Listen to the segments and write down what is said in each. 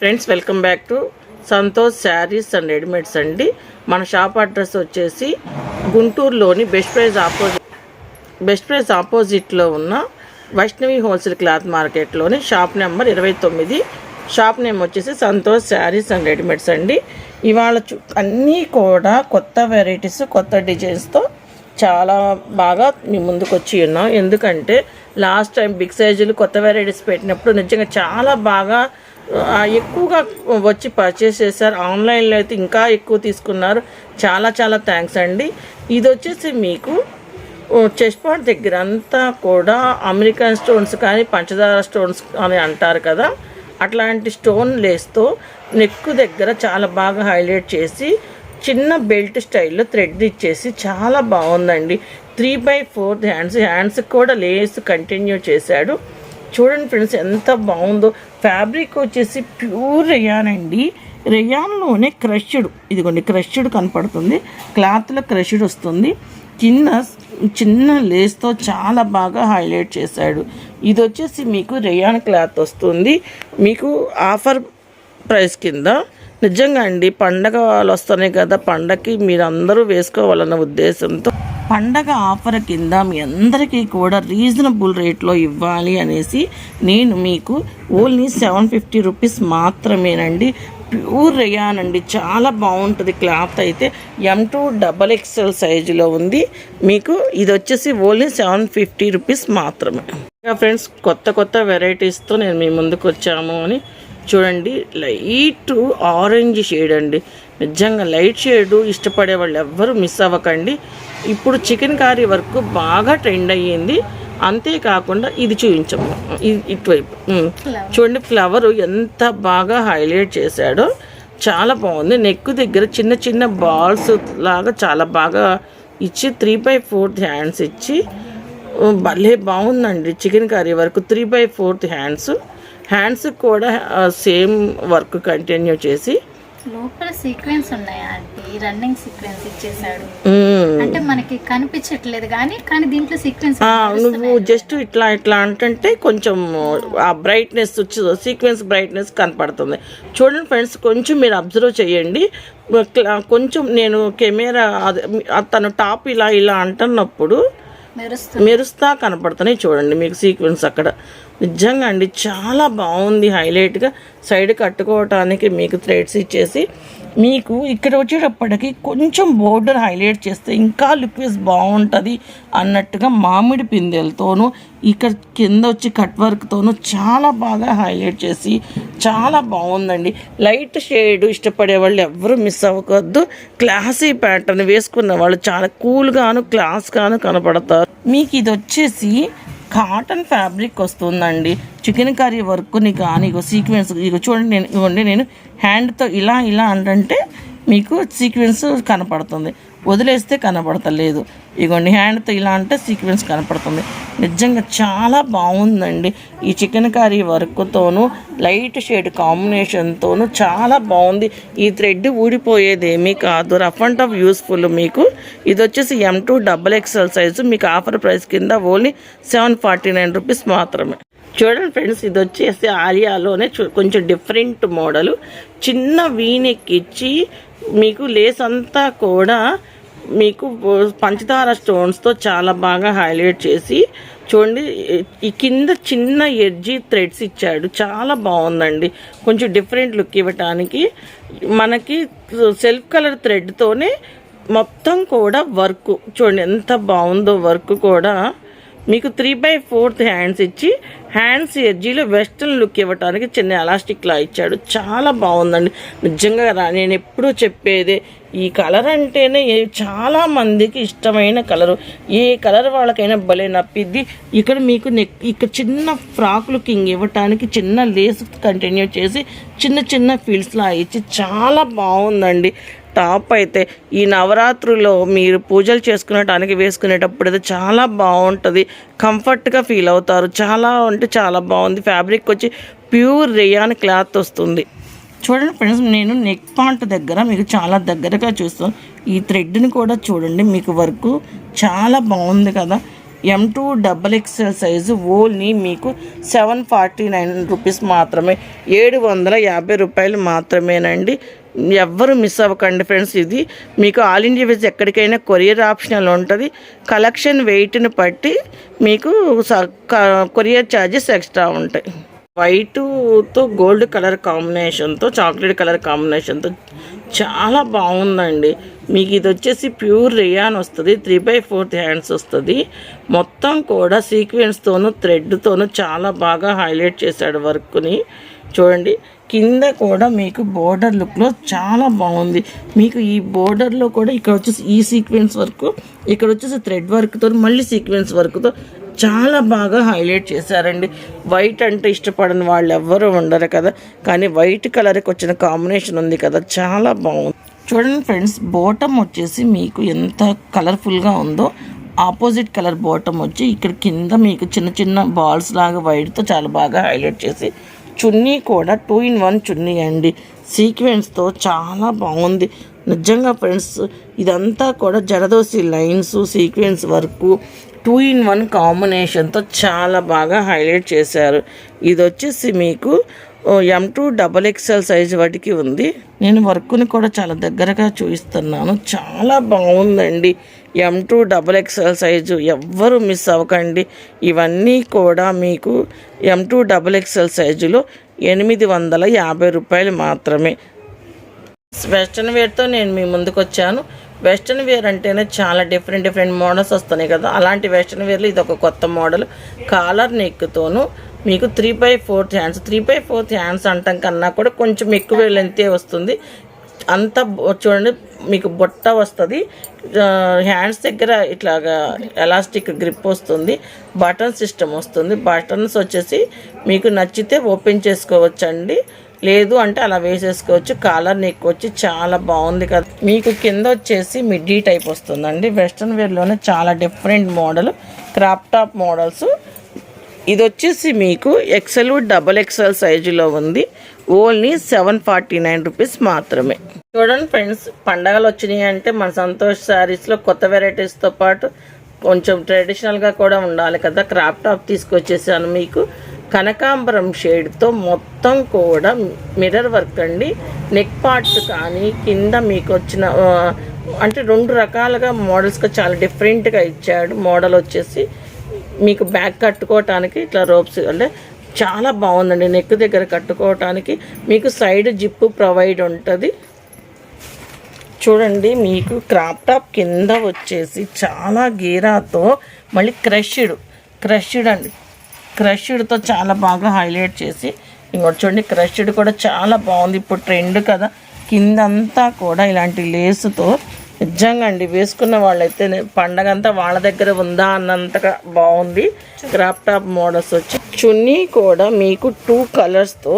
Friends welcome back to Santosh Sarees and readymades అండి. మన shop address వచ్చేసి గుంటూరులోని Best Price opposite Best Price ఆపోజిట్లో ఉన్న వైష్ణవి హోల్సేల్ క్లాత్ మార్కెట్లోని షాప్ నెంబర్ ఇరవై తొమ్మిది. షాప్ నేమ్ వచ్చేసి సంతోష్ శారీస్ అండ్ రెడీమేడ్స్ అండి. ఇవాళ అన్నీ కూడా కొత్త వెరైటీస్ కొత్త డిజైన్స్తో చాలా బాగా మీ ముందుకు వచ్చి ఉన్నాం. ఎందుకంటే లాస్ట్ టైం బిగ్ సైజులు కొత్త వెరైటీస్ పెట్టినప్పుడు నిజంగా చాలా బాగా ఎక్కువగా వచ్చి పర్చేస్ చేశారు. ఆన్లైన్లో అయితే ఇంకా ఎక్కువ తీసుకున్నారు. చాలా చాలా థ్యాంక్స్ అండి. ఇది వచ్చేసి మీకు చెస్ట్ పాయింట్ దగ్గర అంతా కూడా అమెరికన్ స్టోన్స్ కానీ పంచదార స్టోన్స్ అని అంటారు కదా. అట్లాంటి స్టోన్ లేస్తో నెక్ దగ్గర చాలా బాగా హైలైట్ చేసి చిన్న బెల్ట్ స్టైల్లో థ్రెడ్ ఇచ్చేసి చాలా బాగుందండి. Three by fourth hands hands కూడా లేస్ కంటిన్యూ చేశాడు. చూడండి ఫ్రెండ్స్ ఎంత బాగుందో. ఫ్యాబ్రిక్ వచ్చేసి ప్యూర్ రెయాన్ అండి. రెయాన్లోనే క్రష్డ్ ఇదిగోండి క్రష్డ్ కనపడుతుంది. క్లాత్లో క్రష్డ్ వస్తుంది. కింద చిన్న లేస్తో చాలా బాగా హైలైట్ చేశాడు. ఇది వచ్చేసి మీకు రెయాన్ క్లాత్ వస్తుంది. మీకు ఆఫర్ ప్రైస్ కింద నిజంగా అండి పండగలు వస్తున్నాయి కదా పండగకి మీరు అందరూ వేసుకోవాలన్న ఉద్దేశంతో. పండగ ఆఫర్ కింద మీ అందరికీ కూడా రీజనబుల్ రేట్లో ఇవ్వాలి అనేసి నేను మీకు ఓన్లీ సెవెన్ ఫిఫ్టీ రూపీస్ మాత్రమేనండి ప్యూర్ రేయాన్ అండి. చాలా బాగుంటుంది క్లాత్ అయితే ఎం టూ డబల్ ఎక్స్ఎల్ సైజులో ఉంది. మీకు ఇది వచ్చేసి ఓన్లీ సెవెన్ ఫిఫ్టీ రూపీస్ మాత్రమే. ఫ్రెండ్స్ కొత్త కొత్త వెరైటీస్తో నేను మీ ముందుకు వచ్చాము అని చూడండి లైట్ ఆరెంజ్ షేడ్ అండి. నిజంగా లైట్ షేడ్ ఇష్టపడే వాళ్ళు ఎవ్వరూ మిస్ అవ్వకండి. ఇప్పుడు చికెన్ కర్రీ వరకు బాగా ట్రెండ్ అయ్యింది. అంతేకాకుండా ఇది చూపించము ఇటువైపు. చూడండి ఫ్లవర్ ఎంత బాగా హైలైట్ చేశాడో. చాలా బాగుంది. నెక్ దగ్గర చిన్న చిన్న బాల్స్ లాగా చాలా బాగా ఇచ్చి త్రీ బై ఫోర్త్ హ్యాండ్స్ ఇచ్చి భలే బాగుందండి చికెన్ కర్రీ వరకు. Three by fourth hands hands కూడా సేమ్ వర్క్ కంటిన్యూ చేసి. లోపల సీక్వెన్స్ ఉన్నాయా ఆంటీ రన్నింగ్ సీక్వెన్స్ ఇచ్చేసాడు. అంటే మనకి కనిపించట్లేదు కానీ కానీ దీంట్లో సీక్వెన్స్ నువ్వు జస్ట్ ఇట్లా ఇట్లా అంటే కొంచెం ఆ బ్రైట్నెస్ సీక్వెన్స్ బ్రైట్నెస్ కనపడుతుంది. చూడండి ఫ్రెండ్స్ కొంచెం మీరు అబ్జర్వ్ చేయండి. కొంచెం నేను కెమెరా అదే, తను టాప్ ఇలా ఇలా అంటున్నప్పుడు మెరుస్తా కనపడుతున్నాయి. చూడండి మీకు సీక్వెన్స్ అక్కడ. నిజంగా అండి చాలా బాగుంది హైలైట్గా సైడ్ కట్టుకోవటానికి మీకు థ్రెడ్స్ ఇచ్చేసి మీకు ఇక్కడ వచ్చేటప్పటికి కొంచెం బోర్డర్ హైలైట్ చేస్తే ఇంకా లుక్వెస్ బాగుంటుంది అన్నట్టుగా మామిడి పిందెలతోనూ ఇక్కడ కింద వచ్చి కట్ వర్క్తోనూ చాలా బాగా హైలైట్ చేసి చాలా బాగుందండి. లైట్ షేడ్ ఇష్టపడే వాళ్ళు ఎవరు మిస్ అవ్వకూడదు. క్లాసీ ప్యాటర్న్ వేసుకున్న వాళ్ళు చాలా కూల్గాను క్లాస్గాను కనపడతారు. మీకు ఇది వచ్చేసి కాటన్ ఫ్యాబ్రిక్ వస్తుందండి. చికెన్ కర్రీ వర్క్ని కానీ ఇగో సీక్వెన్స్ ఇగో చూడండి నేను ఇవ్వండి నేను హ్యాండ్తో ఇలా ఇలా అంటే మీకు సీక్వెన్స్ కనపడుతుంది. వదిలేస్తే కనపడతలేదు ఇగోండి హ్యాండ్తో ఇలా అంటే సీక్వెన్స్ కనపడుతుంది. నిజంగా చాలా బాగుందండి. ఈ చికెన్ కర్రీ వర్క్తోనూ లైట్ షేడ్ కాంబినేషన్తోనూ చాలా బాగుంది. ఈ థ్రెడ్ ఊడిపోయేదేమీ కాదు. రఫ్ అండ్ టఫ్ యూస్ఫుల్ మీకు. ఇది వచ్చేసి M to double XL size మీకు ఆఫర్ ప్రైస్ కింద only seven forty nine rupees మాత్రమే. చూడండి ఫ్రెండ్స్ ఇది వచ్చేసి ఆలియాలోనే చూ- కొంచెం డిఫరెంట్ మోడల్. చిన్న వీనెక్ ఇచ్చి మీకు లేస్ అంతా కూడా మీకు పంచదార స్టోన్స్తో చాలా బాగా హైలైట్ చేసి చూడండి ఈ కింద చిన్న ఎడ్జి థ్రెడ్స్ ఇచ్చాడు. చాలా బాగుందండి. కొంచెం డిఫరెంట్ లుక్ ఇవ్వటానికి. మనకి సెల్ఫ్ కలర్ థ్రెడ్తోనే మొత్తం కూడా వర్క్ చూడండి ఎంత బాగుందో వర్క్ కూడా. మీకు త్రీ బై ఫోర్త్ హ్యాండ్స్ ఇచ్చి హ్యాండ్స్ ఎడ్జీలో వెస్ట్రన్ లుక్ ఇవ్వడానికి చిన్న ఎలాస్టిక్లా ఇచ్చాడు. చాలా బాగుందండి. నిజంగా రా- నేను ఎప్పుడూ చెప్పేదే ఈ కలర్ అంటేనే చాలా మందికి ఇష్టమైన కలరు ఏ కలర్ వాళ్ళకైనా భలే నప్పిద్ది. ఇక్కడ మీకు నెక్ ఇక్కడ చిన్న ఫ్రాక్ లుకింగ్ ఇవ్వటానికి చిన్న లేస్ కంటిన్యూ చేసి చిన్న చిన్న ఫీల్స్లా ఇచ్చి చాలా బాగుందండి. టాప్ అయితే ఈ నవరాత్రుల్లో మీరు పూజలు చేసుకునేటానికి వేసుకునేటప్పుడు అయితే చాలా బాగుంటుంది. కంఫర్ట్గా ఫీల్ అవుతారు. చాలా అంటే చాలా బాగుంది. ఫ్యాబ్రిక్ వచ్చి ప్యూర్ రేయాన్ క్లాత్ వస్తుంది. చూడండి ఫ్రెండ్స్ నేను నెక్ పాంట్ దగ్గర మీకు చాలా దగ్గరగా చూస్తాను. ఈ థ్రెడ్ని కూడా చూడండి మీకు వర్క్ చాలా బాగుంది కదా. M two double XL size only మీకు సెవెన్ ఫార్టీ నైన్ రూపీస్ మాత్రమే ఏడు వందల యాభై రూపాయలు మాత్రమేనండి. ఎవ్వరు మిస్ అవ్వకండి ఫ్రెండ్స్ ఇది మీకు ఆల్ ఇండియా విజ్ ఎక్కడికైనా కొరియర్ ఆప్షనల్ ఉంటుంది. కలెక్షన్ వెయిట్ని బట్టి మీకు కొరియర్ ఛార్జెస్ ఎక్స్ట్రా ఉంటాయి. వైటుతో గోల్డ్ కలర్ కాంబినేషన్తో చాక్లెట్ కలర్ కాంబినేషన్తో చాలా బాగుందండి. మీకు ఇది వచ్చేసి ప్యూర్ రియాన్ వస్తుంది. త్రీ బై ఫోర్త్ హ్యాండ్స్ వస్తుంది. మొత్తం కూడా సీక్వెన్స్తోనూ థ్రెడ్తోనూ చాలా బాగా హైలైట్ చేశాడు వర్క్ని చూడండి. కింద కూడా మీకు బోర్డర్ లుక్లో చాలా బాగుంది. మీకు ఈ బోర్డర్లో కూడా ఇక్కడ వచ్చేసి ఈ సీక్వెన్స్ వర్క్ ఇక్కడ వచ్చేసి థ్రెడ్ వర్క్తో మళ్ళీ సీక్వెన్స్ వర్క్తో చాలా బాగా హైలైట్ చేశారండి. వైట్ అంటే ఇష్టపడని వాళ్ళు ఎవ్వరూ ఉండరు కదా. కానీ వైట్ కలర్కి వచ్చిన కాంబినేషన్ ఉంది కదా. చాలా బాగుంది. చూడండి ఫ్రెండ్స్ బాటమ్ వచ్చేసి మీకు ఎంత కలర్ఫుల్గా ఉందో ఆపోజిట్ కలర్ బాటమ్ వచ్చి ఇక్కడ కింద మీకు చిన్న చిన్న బాల్స్ లాగా వైట్తో చాలా బాగా హైలైట్ చేసి చున్నీ కూడా టూ ఇన్ వన్ చున్నీ అండి. సీక్వెన్స్తో చాలా బాగుంది. నిజంగా ఫ్రెండ్స్ ఇదంతా కూడా zardozi lines sequence work two in one కాంబినేషన్తో చాలా బాగా హైలైట్ చేశారు. ఇది వచ్చేసి మీకు M two double XL size వాటికి ఉంది. నేను వర్క్ని కూడా చాలా దగ్గరగా చూపిస్తున్నాను. చాలా బాగుందండి. M two double XL size ఎవ్వరు మిస్ అవ్వకండి. ఇవన్నీ కూడా మీకు ఎం టూ డబల్ ఎక్స్ఎల్ సైజులో ఎనిమిది వందల యాభై రూపాయలు మాత్రమే. వెస్ట్రన్ వేర్తో నేను మీ ముందుకు వచ్చాను. వెస్ట్రన్ వేర్ అంటేనే చాలా డిఫరెంట్ డిఫరెంట్ మోడల్స్ వస్తున్నాయి కదా. అలాంటి వెస్ట్రన్ వేర్లో ఇది ఒక కొత్త మోడల్ కాలర్ నెక్తోను మీకు three by fourth hands three by fourth hands అంటాం కన్నా కూడా కొంచెం ఎక్కువ లెంతే వస్తుంది. అంత చూడండి మీకు బొట్ట వస్తుంది. హ్యాండ్స్ దగ్గర ఇట్లాగా ఎలాస్టిక్ గ్రిప్ వస్తుంది. బటన్ సిస్టమ్ వస్తుంది. బటన్స్ వచ్చేసి మీకు నచ్చితే ఓపెన్ చేసుకోవచ్చండి. లేదు అంటే అలా వేసేసుకోవచ్చు. కాలర్ నెక్ వచ్చి చాలా బాగుంది కదా. మీకు కింద వచ్చేసి మిడ్డీ టైప్ వస్తుందండి. వెస్ట్రన్ వేర్లోనే చాలా different model. Crop top models. ఇది వచ్చేసి మీకు ఎక్సెల్ డబల్ ఎక్సెల్ సైజులో ఉంది. Only seven forty nine rupees మాత్రమే. చూడండి ఫ్రెండ్స్ పండగలు వచ్చినాయి అంటే మన సంతోష్ శారీస్లో కొత్త వెరైటీస్తో పాటు కొంచెం ట్రెడిషనల్గా కూడా ఉండాలి కదా. క్రాప్ టాప్ తీసుకొచ్చేసాను మీకు. కనకాంబరం షేడ్తో మొత్తం కూడా మిర్రర్ వర్క్ అండి. నెక్ పార్ట్స్ కానీ కింద మీకు వచ్చిన అంటే రెండు రకాలుగా మోడల్స్గా చాలా డిఫరెంట్గా ఇచ్చాడు. మోడల్ వచ్చేసి మీకు బ్యాగ్ కట్టుకోవటానికి ఇట్లా రోప్స్ అంటే చాలా బాగుందండి. నెక్ దగ్గర కట్టుకోవటానికి మీకు సైడ్ జిప్పు ప్రొవైడ్ ఉంటుంది. చూడండి మీకు క్రాప్ టాప్ కింద వచ్చేసి చాలా గీరాతో మళ్ళీ క్రష్డ్ క్రష్డ్ అండి. క్రష్డ్తో చాలా బాగా హైలైట్ చేసి ఇంకోటి చూడండి క్రష్డ్ కూడా చాలా బాగుంది. ఇప్పుడు ట్రెండ్ కదా కిందంతా కూడా ఇలాంటి లేసుతో నిజంగా అండి వేసుకున్న వాళ్ళైతే పండగ అంతా వాళ్ళ దగ్గర ఉందా అన్నంతగా బాగుంది. క్రాప్ టాప్ మోడల్స్ వచ్చి చున్నీ కూడా మీకు టూ కలర్స్తో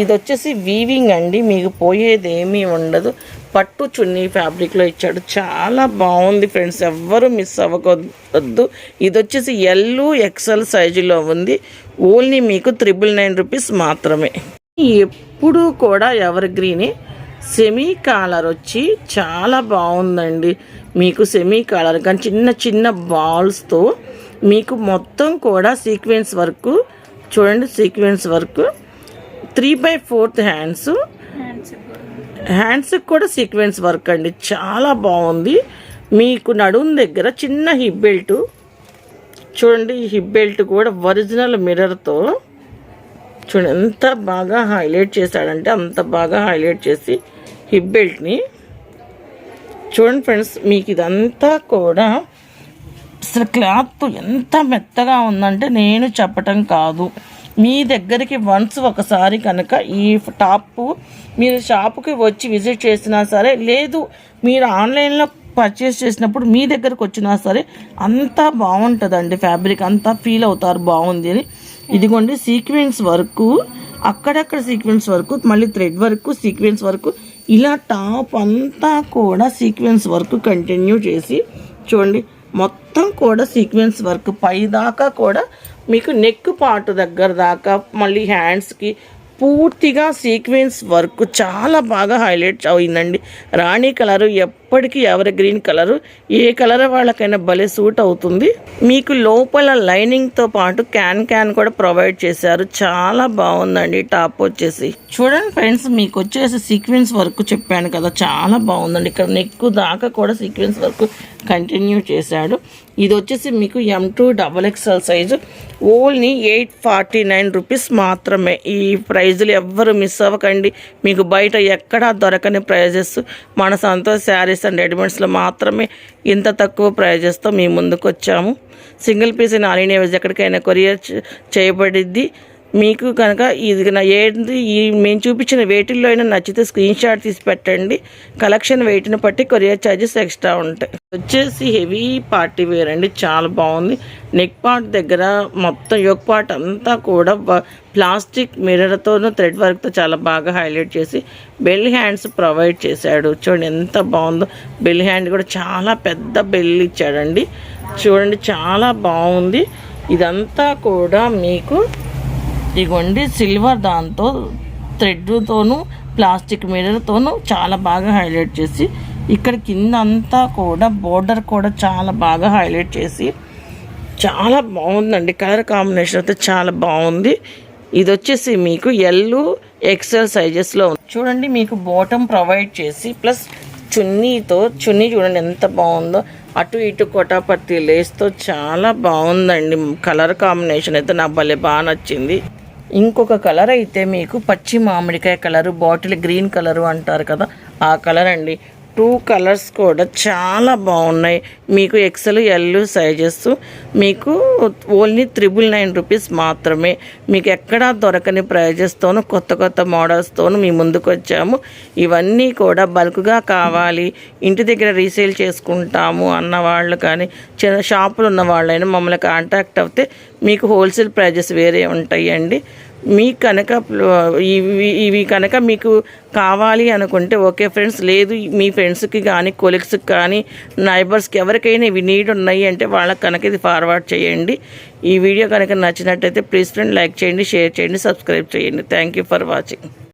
ఇది వచ్చేసి వీవింగ్ అండి. మీకు పోయేది ఏమీ ఉండదు. పట్టు చున్నీ ఫ్యాబ్రిక్లో ఇచ్చాడు. చాలా బాగుంది ఫ్రెండ్స్. ఎవ్వరు మిస్ అవ్వకూడదు ఇది వచ్చేసి ఎల్లు ఎక్సెల్ సైజులో ఉంది. ఓన్లీ మీకు త్రిబుల్ నైన్ రూపీస్ మాత్రమే. ఎప్పుడూ కూడా ఎవర్ గ్రీని సెమీ కాలర్ వచ్చి చాలా బాగుందండి. మీకు సెమీ కాలర్ కానీ చిన్న చిన్న బాల్స్తో మీకు మొత్తం కూడా సీక్వెన్స్ వర్క్ చూడండి sequence work. Three by fourth hands. హ్యాండ్స్కి కూడా సీక్వెన్స్ వర్క్ అండి. చాలా బాగుంది. మీకు నడుము దగ్గర చిన్న హిప్ బెల్ట్ చూడండి ఈ హిప్ బెల్ట్ కూడా ఒరిజినల్ మిర్రర్తో చూడండి ఎంత బాగా హైలైట్ చేశాడంటే అంత బాగా హైలైట్ చేసి హిప్ బెల్ట్ని చూడండి ఫ్రెండ్స్ మీకు ఇదంతా కూడా అసలు క్లాత్ ఎంత మెత్తగా ఉందంటే నేను చెప్పటం కాదు. మీ దగ్గరికి వన్స్ ఒకసారి కనుక ఈ టాప్ మీరు షాపుకి వచ్చి విజిట్ చేసినా సరే లేదు మీరు ఆన్లైన్లో పర్చేస్ చేసినప్పుడు మీ దగ్గరకు వచ్చినా సరే అంతా బాగుంటుందండి ఫ్యాబ్రిక్ అంతా ఫీల్ అవుతారు బాగుంది అని. ఇదిగోండి సీక్వెన్స్ వరకు అక్కడక్కడ సీక్వెన్స్ వర్క్ మళ్ళీ థ్రెడ్ వరకు సీక్వెన్స్ వరకు ఇలా టాప్ అంతా కూడా సీక్వెన్స్ వర్క్ కంటిన్యూ చేసి చూడండి మొత్తం కూడా సీక్వెన్స్ వర్క్ పై దాకా కూడా మీకు నెక్ పార్ట్ దగ్గర దాకా మళ్ళీ హ్యాండ్స్కి పూర్తిగా సీక్వెన్స్ వర్క్ చాలా బాగా హైలైట్ అయిందండి. రాణి కలరు ఎప్పటికీ ఎవరి గ్రీన్ కలరు ఏ కలర్ వాళ్ళకైనా భలే సూట్ అవుతుంది. మీకు లోపల లైనింగ్తో పాటు క్యాన్ క్యాన్ కూడా ప్రొవైడ్ చేశారు. చాలా బాగుందండి టాప్ వచ్చేసి. చూడండి ఫ్రెండ్స్ మీకు వచ్చేసి సీక్వెన్స్ వర్క్ చెప్పాను కదా చాలా బాగుందండి. ఇక్కడ నెక్ దాకా కూడా సీక్వెన్స్ వర్క్ కంటిన్యూ చేశాడు. ఇది వచ్చేసి మీకు M two double XL size only eight forty nine rupees మాత్రమే. ఈ ప్రైజులు ఎవ్వరు మిస్ అవ్వకండి. మీకు బయట ఎక్కడా దొరకని ప్రైజెస్. మన సంతోష్ శారీస్ అండ్ రెడీమేడ్స్లో మాత్రమే ఇంత తక్కువ ప్రైజెస్తో మీ ముందుకు వచ్చాము single piece in all India ఎక్కడికైనా కొరియర్ చేయబడిద్ది. మీకు కనుక ఇది నా ఏంది? ఈ మేము చూపించిన వెయిటిల్లో అయినా నచ్చితే స్క్రీన్ షాట్ తీసి పెట్టండి. కలెక్షన్ వెయిట్ని బట్టి కొరియర్ ఛార్జెస్ ఎక్స్ట్రా ఉంటాయి. వచ్చేసి హెవీ పార్టీ వేర్ అండి. చాలా బాగుంది. నెక్ పార్ట్ దగ్గర మొత్తం యోక్ పార్ట్ అంతా కూడా ప్లాస్టిక్ మిర్రర్తోనూ థ్రెడ్ వర్క్తో చాలా బాగా హైలైట్ చేసి బెల్ హ్యాండ్స్ ప్రొవైడ్ చేశాడు. చూడండి ఎంత బాగుందో. బెల్ హ్యాండ్ కూడా చాలా పెద్ద బెల్ ఇచ్చాడండి. చూడండి చాలా బాగుంది. ఇదంతా కూడా మీకు ఇదిగోండి సిల్వర్ దాంతో థ్రెడ్తోనూ ప్లాస్టిక్ మిర్రర్తోనూ చాలా బాగా హైలైట్ చేసి ఇక్కడ కింద అంతా కూడా బోర్డర్ కూడా చాలా బాగా హైలైట్ చేసి చాలా బాగుందండి. కలర్ కాంబినేషన్ అయితే చాలా బాగుంది. ఇది వచ్చేసి మీకు ఎల్లు ఎక్సెల్ సైజెస్లో ఉంది. చూడండి మీకు బాటమ్ ప్రొవైడ్ చేసి ప్లస్ చున్నీతో చున్నీ చూడండి ఎంత బాగుందో. అటు ఇటు కొటాపత్తి లేస్తో చాలా బాగుందండి. కలర్ కాంబినేషన్ అయితే నాకు భలే బాగా నచ్చింది. ఇంకొక కలర్ అయితే మీకు పచ్చి మామిడికాయ కలరు బాటిల్ గ్రీన్ కలరు అంటారు కదా ఆ కలర్ అండి. టూ కలర్స్ కూడా చాలా బాగున్నాయి. మీకు ఎక్సెల్ ఎల్ సైజెస్ మీకు ఓన్లీ త్రిబుల్ నైన్ రూపీస్ మాత్రమే. మీకు ఎక్కడా దొరకని ప్రైజెస్తోనూ కొత్త కొత్త మోడల్స్తోనూ మీ ముందుకు వచ్చాము. ఇవన్నీ కూడా బల్క్గా కావాలి. ఇంటి దగ్గర రీసేల్ చేసుకుంటాము అన్న వాళ్ళు కానీ చిన్న షాపులు ఉన్న వాళ్ళైనా మమ్మల్ని కాంటాక్ట్ అవుతే మీకు హోల్సేల్ ప్రైజెస్ వేరే ఉంటాయండి. మీకు కనుక ఇవి ఇవి కనుక మీకు కావాలి అనుకుంటే ఓకే ఫ్రెండ్స్ లేదు మీ ఫ్రెండ్స్కి కానీ కొలీగ్స్కి కానీ నైబర్స్కి ఎవరికైనా ఇవి నీడ్ ఉన్నాయి అంటే వాళ్ళకి కనుక ఇది ఫార్వర్డ్ చేయండి. ఈ వీడియో కనుక నచ్చినట్టయితే ప్లీజ్ ఫ్రెండ్ లైక్ చేయండి షేర్ చేయండి సబ్స్క్రైబ్ చేయండి. Thank you for watching